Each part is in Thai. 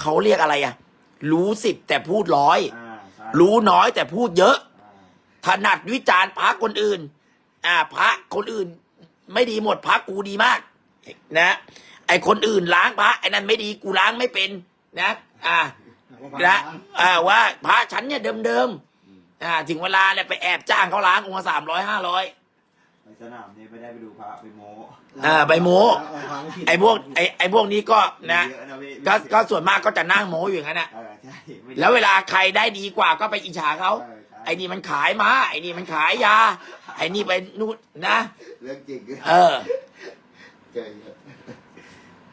เขาเรียกอะไรอะรู้สิบแต่พูดร้อย อ่าใช่รู้น้อยแต่พูดเยอะ อ่าถนัดวิจารณ์พระคนอื่น อ่า พระคนอื่น ไม่ดีหมดพระกูดีมาก นะ ไอคนอื่นล้างพระไอนั้นไม่ดีกูล้างไม่เป็นนะ อ่า นะอ่าว่าพระฉันเนี่ยเดิมๆอ่า ถึงเวลาเนี่ยไปแอบจ้างเขาล้างองค์สามร้อยห้าร้อยไป สนามนี่ไม่ได้ไปดูพระไปโม้อ่าไปโม้ไอพวกไอไอพวกนี้ก็นะ เยอพี่ก็ก็ส่วนมากก็จะนั่งโม้อยู่อย่างนั้นนะเออใช่ไม่ได้แล้วเวลาใครได้ดีกว่าก็ไปอิจฉาเขาเออใช่ไอ้นี่มันขายม้าไอ้นี่มันขายยา ไอ้นี่ไปนู่นนะ เรื่องจริงเออ เจอเยอะ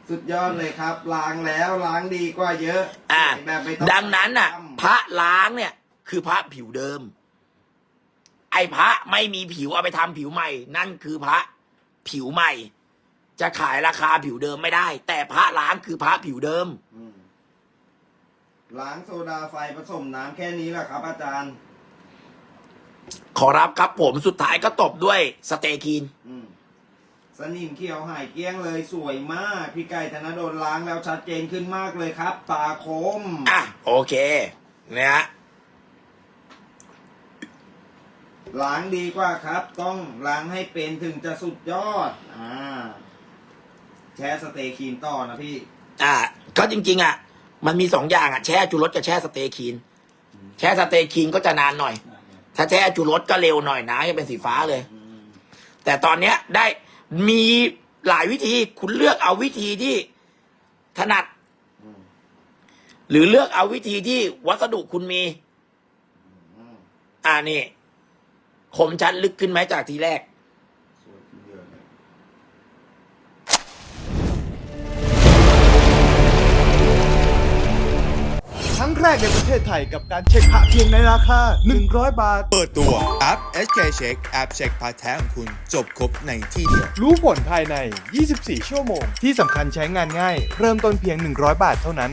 สุดยอดเลยครับล้างแล้วล้างดีกว่าเยอะอ่า แบบไม่ต้องดังนั้นน่ะ ทำ พระล้างเนี่ย คือพระผิวเดิม ไอ้พระไม่มีผิวเอาไปทำผิวใหม่ นั่นคือพระผิวใหม่ จะขายราคาผิวเดิมไม่ได้ แต่พระล้างคือพระผิวเดิมอืมล้างโซดาไฟผสมน้ำแค่นี้แหละครับ อาจารย์ ขอรับครับผมสุดท้ายก็ตบด้วยสเตคีนอืมสนิมเขียวหายเกลี้ยงเลยสวยมาก พี่ไก่ธนดลล้างแล้วชัดเจนขึ้นมากเลยครับ ตาคม อะ โอเคนะฮะ ล้างดีกว่าครับ ต้องล้างให้เป็นถึงจะสุดยอด อ่า แช่สเตย์ครีมต่อนะพี่ อ่าก็จริง ๆ อะ มันมีสองอย่างอะแช่จูรสกับแช่สเตคีนแช่สเตคีนก็จะนานหน่อย ถ้าแช่จูรสก็เร็วหน่อยนะจะเป็นสีฟ้าเลย แต่ตอนเนี้ยได้มีหลายวิธีคุณเลือกเอาวิธีที่ถนัด หรือเลือกเอาวิธีที่วัสดุคุณมี อ่านี่ คมชัดลึกขึ้นไหมจากทีแรกสวยขึ้นเยอะเลยครั้งแรกในประเทศไทยกับการเช็คพระเพียงในราคา 100 บาท เปิดตัวแอป SK Check แอปเช็คพาร์ทแท้ของคุณ จบครบในที่เดียว รู้ผลภายใน 24 ชั่วโมง ที่สำคัญใช้งานง่าย เริ่มต้นเพียง 100 บาทเท่านั้น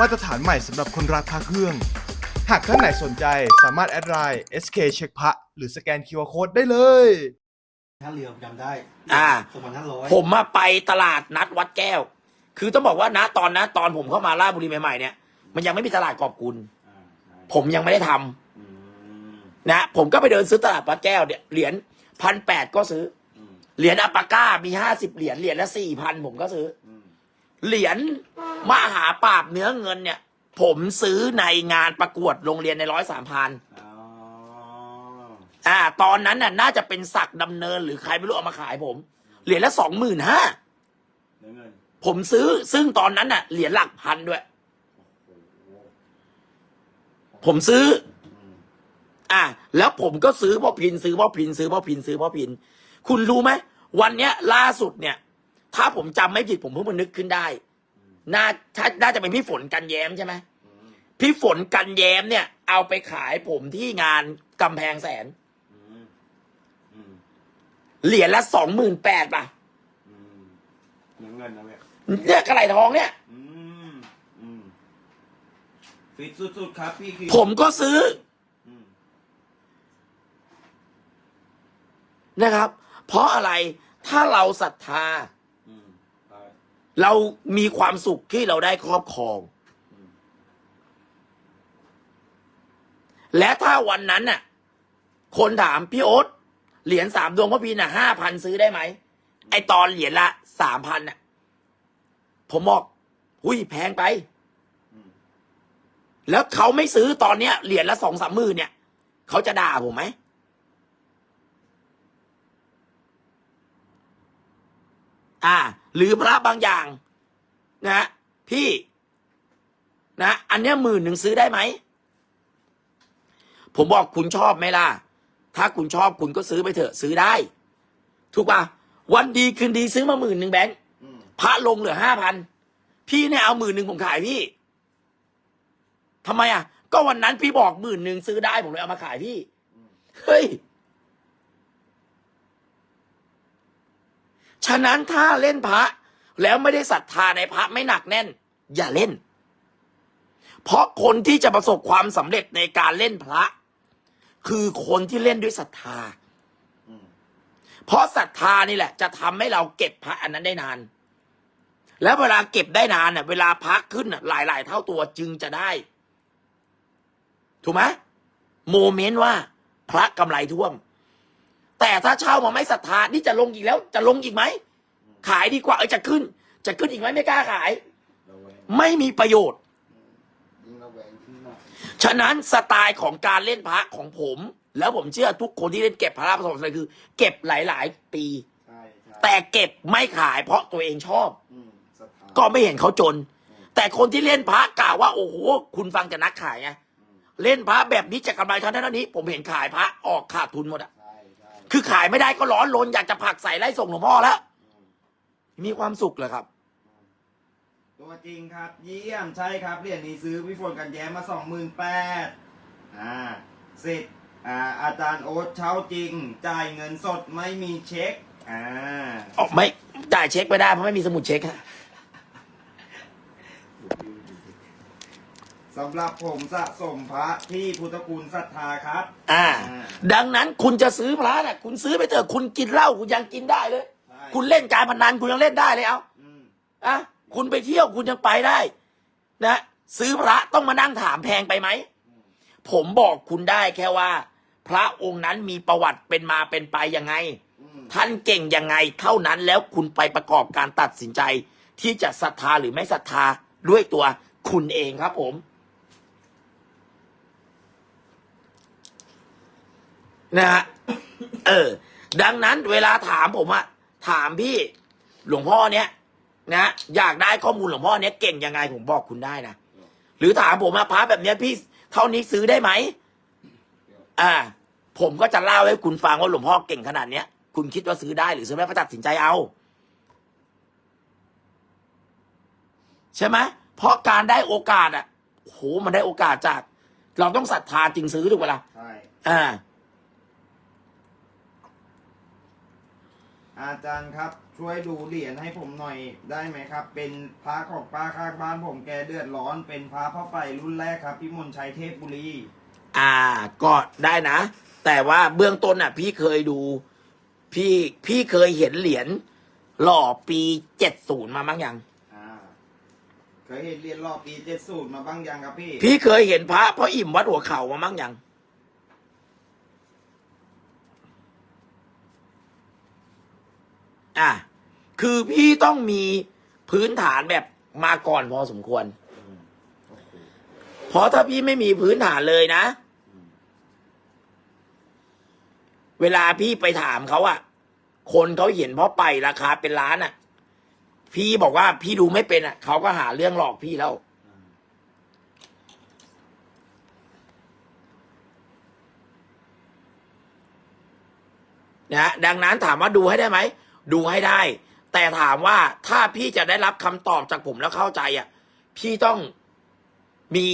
มาตรฐานใหม่สำหรับคนรักพระเครื่อง หากท่านไหนสนใจสามารถแอดไลน์ SK เช็คพระหรือสแกน QR Code ได้เลย ท่าเรือผมจำได้อ่า สองพันห้าร้อยผมมาไปตลาดนัดวัดแก้ว คือต้องบอกว่านะตอนนะตอนผมเข้ามาราชบุรีใหม่ๆเนี่ย มันยังไม่มีตลาดกอบกุล อ่าใช่ผมยังไม่ได้ทำอืมนะ ผมก็ไปเดินซื้อตลาดวัดแก้วเนี่ยเหรียญพันแปดก็ซื้อ อืมเหรียญอัปปาก้ามีห้าสิบเหรียญเหรียญละสี่พันผมก็ซื้อ อืม เหรียญมหาปราบเนื้อเงินเนี่ย ผมซื้อในงานประกวดโรงเรียนในร้อยสามพันอ๋ออ่า ตอนนั้นน่ะ น่าจะเป็นศักดิ์ดำเนินหรือใครไม่รู้เอามาขายผม เหรียญละสองหมื่นห้าเนื้อเงินผมซื้อซึ่งตอนนั้นน่ะ เหรียญหลักพันด้วยโอ้โหผมซื้ออืมอะแล้วผมก็ซื้อพ่อพินซื้อพ่อพินซื้อพ่อพินซื้อพ่อพิน คุณรู้ไหมวันเนี้ยล่าสุดเนี่ย ถ้าผมจำไม่ผิดผมเพิ่งมานึกขึ้นได้ น่าถ้าน่าจะเป็นพี่ฝนกันแย้มใช่ไหมอืมพี่ฝนกันแย้มเนี่ย เอาไปขายผมที่งานกำแพงแสนอืมอืมเหรียญละสองหมื่นแปดป่ะอืมเนื้อเงินนะเว้ยเนี่ยกระไหลทองเนี่ย อืมอืมฟิตสุดๆครับพี่คือผมก็ซื้อ อืมนะครับ เพราะอะไรถ้าเราศรัทธาอืมไป เรามีความสุขที่เราได้ครอบครอง และถ้าวันนั้นน่ะ คนถามพี่โอ๊ตเหรียญสามดวงพระพินน่ะห้าพันซื้อได้ไหม ไอตอนเหรียญละสามพันน่ะ ผมบอกหุยแพงไป แล้วเขาไม่ซื้อตอนเนี้ยเหรียญละสองสามหมื่นเนี่ยเขาจะด่าผมไหมอ่า หรือพระบางอย่าง นะพี่นะ อันเนี้ยหมื่นหนึ่งซื้อได้ไหม ผมบอกคุณชอบไหมล่ะ ถ้าคุณชอบคุณก็ซื้อไปเถอะ ซื้อได้ ถูกป่ะวันดีคืนดีซื้อมาหมื่นหนึ่งแบงค์พระลงเหลือห้าพันพี่เนี่ยเอาหมื่นหนึ่งผมขายพี่ทำไมอะ ก็วันนั้นพี่บอกหมื่นหนึ่งซื้อได้ผมเลยเอามาขายพี่ เฮ้ย ฉะนั้นถ้าเล่นพระ แล้วไม่ได้ศรัทธาในพระไม่หนักแน่น อย่าเล่น เพราะคนที่จะประสบความสำเร็จในการเล่นพระ คือคนที่เล่นด้วยศรัทธาเพราะศรัทธานี่แหละ จะทำให้เราเก็บพระอันนั้นได้นาน แล้วเวลาเก็บได้นานเนี่ยเวลาพระขึ้นน่ะหลายๆเท่าตัวจึงจะได้ ถูกไหมโมเมนต์ว่าพระกำไรท่วม แต่ถ้าเช่ามาไม่ศรัทธานี่จะลงอีกแล้ว จะลงอีกไหม ขายดีกว่าเออจะขึ้น จะขึ้นอีกไหมไม่กล้าขายระแวงไม่มีประโยชน์ยิ่งระแวงขึ้นมากฉะนั้นสไตล์ของการเล่นพระของผม แล้วผมเชื่อทุกคนที่เล่นเก็บพระประสบความสำเร็จคือ เก็บหลาย ๆ ปีใช่ใช่แต่เก็บไม่ขายเพราะตัวเองชอบอืมศรัทธาก็ไม่เห็นเขาจน แต่คนที่เล่นพระกล่าวว่าโอ้โหคุณฟังจากนักขายไงอืมเล่นพระแบบนี้จะกำไรเท่านั้นเท่านี้ ผมเห็นขายพระออกขาดทุนหมดอะใช่ใช่ คือขายไม่ได้ก็ร้อนรนอยากจะผลักใส่ไล่ส่งหลวงพ่อแล้วอืมมีความสุขเลยครับ ตัวจริงครับ เยี่ยมใช่ครับเหรียญนี้ซื้อพี่ฝนกันแย้มมาสองหมื่นแปดอ่าเสร็จอ่าอาจารย์โอ๊ตเช่าจริง จ่ายเงินสดไม่มีเช็คอ่า ออกไม่จ่ายเช็คไม่ได้เพราะไม่มีสมุดเช็คฮะ สำหรับผมสะสมพระที่พุทธคุณศรัทธาครับอ่าอ่า ดังนั้นคุณจะซื้อพระน่ะคุณซื้อไปเถอะคุณกินเหล้าคุณยังกินได้เลย ใช่ คุณเล่นการพนันคุณยังเล่นได้เลยเอาอืมอะคุณไปเที่ยวคุณยังไปได้ นะซื้อพระต้องมานั่งถามแพงไปไหม ผมบอกคุณได้แค่ว่า พระองค์นั้นมีประวัติเป็นมาเป็นไปยังไง อืมท่านเก่งยังไงเท่านั้นแล้วคุณไปประกอบการตัดสินใจ ที่จะศรัทธาหรือไม่ศรัทธาด้วยตัวคุณเองครับผม นะฮะเออ ดังนั้นเวลาถามผมอะถามพี่หลวงพ่อเนี้ยนะอยากได้ข้อมูลหลวงพ่อเนี้ยเก่งยังไงผมบอกคุณได้นะหรือถามผมว่าพระแบบเนี้ยพี่เท่านี้ซื้อได้ไหมอ่า ผมก็จะเล่าให้คุณฟังว่าหลวงพ่อเก่งขนาดเนี้ยคุณคิดว่าซื้อได้หรือซื้อไม่ได้ก็ตัดสินใจเอาใช่ไหมเพราะการได้โอกาสอะโหมันได้โอกาสจาก เราต้องศรัทธาจริงซื้อถูกไหมล่ะใช่อ่า อาจารย์ครับ ช่วยดูเหรียญให้ผมหน่อยได้ไหมครับ เป็นพระของป้าข้างบ้านผมแกเดือดร้อน เป็นพระพ่อไฟรุ่นแรกครับพี่มนชัยเทพบุรีอ่าก็ได้นะ แต่ว่าเบื้องต้นอะ พี่เคยดู พี่พี่เคยเห็นเหรียญหล่อปีเจ็ดศูนย์มาบ้างยังอ่าเคยเห็นเหรียญรอบปีเจ็ดสูตรมาบ้างยังครับพี่ พี่เคยเห็นพระพ่ออิ่มวัดหัวเข่ามาบ้างยัง อะคือพี่ต้องมีพื้นฐานแบบมาก่อนพอสมควรโอ้โหเพราะถ้าพี่ไม่มีพื้นฐานเลยนะ เวลาพี่ไปถามเขาอะคนเขาเห็นเพราะไปราคาเป็นล้านอะพี่บอกว่าพี่ดูไม่เป็นอะเขาก็หาเรื่องหลอกพี่แล้วนะดังนั้นถามว่าดูให้ได้ไหม ดูให้ได้ แต่ถามว่าถ้าพี่จะได้รับคำตอบจากผมแล้วเข้าใจอะ พี่ต้องมี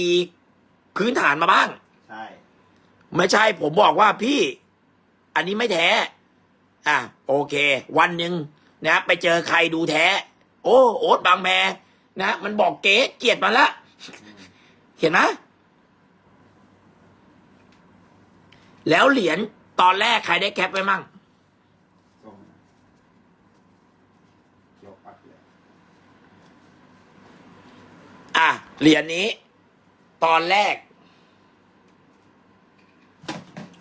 พื้นฐานมาบ้าง ใช่ ไม่ใช่ผมบอกว่าพี่ อันนี้ไม่แท้ อะ โอเค วันหนึ่งนะไปเจอใครดูแท้ โอ้โอ๊ตบางแมนะมันบอกเก๋เกลียดมันละ เห็นไหมแล้วเหรียญตอนแรกใครได้แคปไว้มั่ง ส่งเกี่ยวปัดเลย อะ เหรียญนี้ ตอนแรก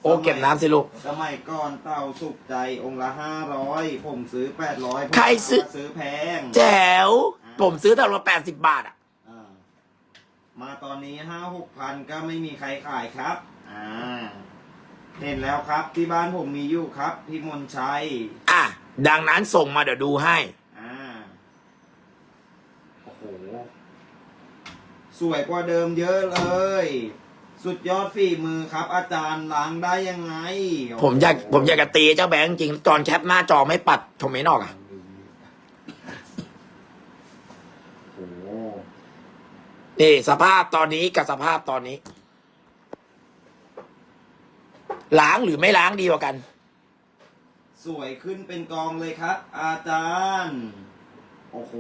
โอ้เก็บน้ำสิลูก สมัยก่อนเต่าสุกใจองค์ละห้าร้อยผมซื้อแปดร้อยใครซื้อ ซื้อแพงแจ๋วผมซื้อแต่ละแปดสิบบาทอะ อ่ามาตอนนี้ห้าหกพันก็ไม่มีใครขายครับ อ่า เห็นแล้วครับที่บ้านผมมีอยู่ครับ พี่มนชัย อะ ดังนั้นส่งมาเดี๋ยวดูให้ อ่า โอ้โห สวยกว่าเดิมเยอะเลย สุดยอดฝีมือครับ อาจารย์ล้างได้ยังไงผมอยากผมอยากจะตีเจ้าแบงค์จริงตอนแคปหน้าจอไม่ปัดผมไม่นออกอะ โอ้โหนี่สภาพตอนนี้กับสภาพตอนนี้ ล้างหรือไม่ล้างดีกว่ากัน สวยขึ้นเป็นกองเลยครับ อาจารย์ โอ้โห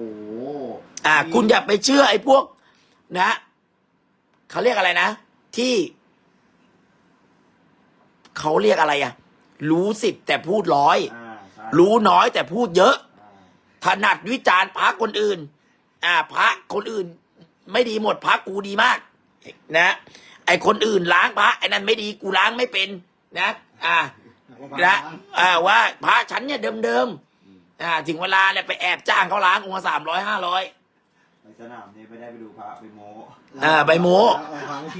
อ่า คุณอย่าไปเชื่อไอ้พวก นะเขาเรียกอะไรนะ ที่ เขาเรียกอะไรอะรู้สิบแต่พูดร้อย อ่าใช่รู้น้อยแต่พูดเยอะ อ่าถนัดวิจารณ์พระคนอื่น อ่า พระคนอื่น ไม่ดีหมดพระกูดีมาก นะ ไอคนอื่นล้างพระไอ้นั่นไม่ดีกูล้างไม่เป็น นะ อ่านะอ่าว่าพระฉันเนี่ยเดิมๆอ่าถึงเวลาเนี่ยไปแอบจ้างเขาล้างองค์สามร้อยห้าร้อย ในสนามนี้ไม่ได้ไปดูพระไปโม้อ่าใบโม้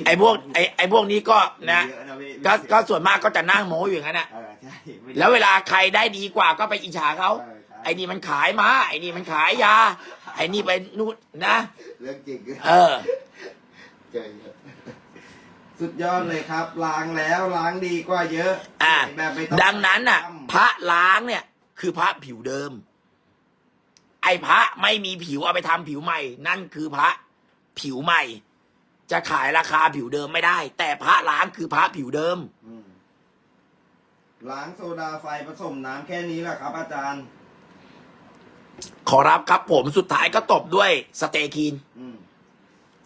ไอ้พวกไอ้ไอ้พวกนี้ก็นะเยอพี่ก็ก็ส่วนมากก็จะนั่งโม้อยู่อย่างนั้นนะเออใช่ไม่ได้แล้วเวลาใครได้ดีกว่าก็ไปอิจฉาเขาเออใช่ไอ้นี่มันขายม้าไอ้นี่มันขายยา ไอ้นี่ไปนู่นนะ เรื่องจริงเออ เจอเยอะสุดยอดเลยครับ ล้างแล้วล้างดีกว่าเยอะอ่า แบบไม่ต้องดังนั้นน่ะ ทำ พระล้างเนี่ย คือพระผิวเดิม ไอ้พระไม่มีผิวเอาไปทำผิวใหม่ นั่นคือพระผิวใหม่ จะขายราคาผิวเดิมไม่ได้ แต่พระล้างคือพระผิวเดิม อืมล้างโซดาไฟผสมน้ำแค่นี้แหละครับ อาจารย์ ขอรับครับผมสุดท้ายก็ตบด้วยสเตคีน อืม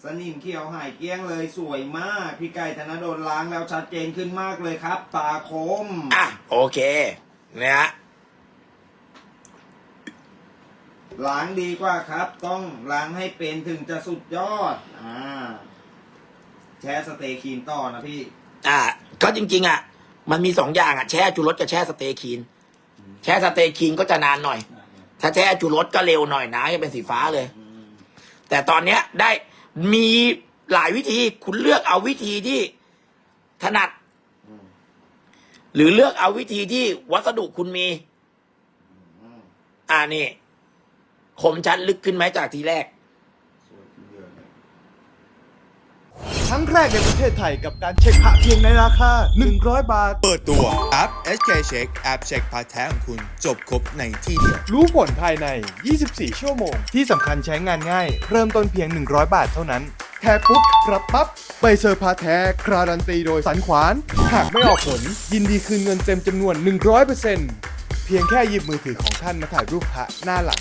สนิมเขียวหายเกลี้ยงเลยสวยมาก พี่ไก่ธนดลล้างแล้วชัดเจนขึ้นมากเลยครับ ตาคม อะโอเคนะฮะ ล้างดีกว่าครับ ต้องล้างให้เป็นถึงจะสุดยอด อ่า แช่สเตย์ครีมต่อนะพี่ อะก็จริง ๆ อะ มันมีสองอย่างอะแช่จูรสกับแช่สเตคีน แช่สเตคีนก็จะนานหน่อย ถ้าแช่จูรสก็เร็วหน่อยนะจะเป็นสีฟ้าเลยอืมแต่ตอนเนี้ยได้มีหลายวิธีคุณเลือกเอาวิธีที่ถนัดอืมหรือเลือกเอาวิธีที่วัสดุคุณมีอืมอ่านี่ คมชัดลึกขึ้นไหมจากทีแรกสวยขึ้นเยอะเลยครั้งแรกในประเทศไทยกับการเช็คพระเพียงในราคา 100 บาท เปิดตัวแอป SK Check แอปเช็คพาร์ทแท้ของคุณจบครบในที่เดียว รู้ผลภายใน 24 ชั่วโมง ที่สำคัญใช้งานง่าย เริ่มต้นเพียง 100 บาทเท่านั้น แท้ปุ๊บรับปั๊บใบเซอร์พาแท้คราดันตีโดยสันขวาน หากไม่ออกผล ยินดีคืนเงินเต็มจำนวน 100%เพียงแค่หยิบมือถือของท่านมาถ่ายรูปพระหน้าหลัง